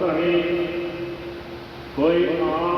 ਭਲੇ ਕੋਈ ਆ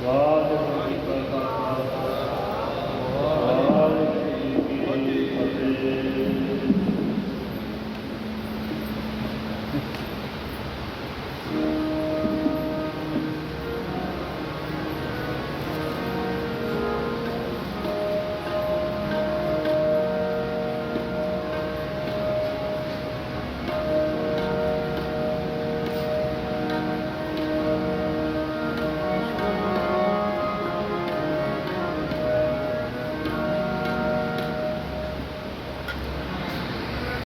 Wow.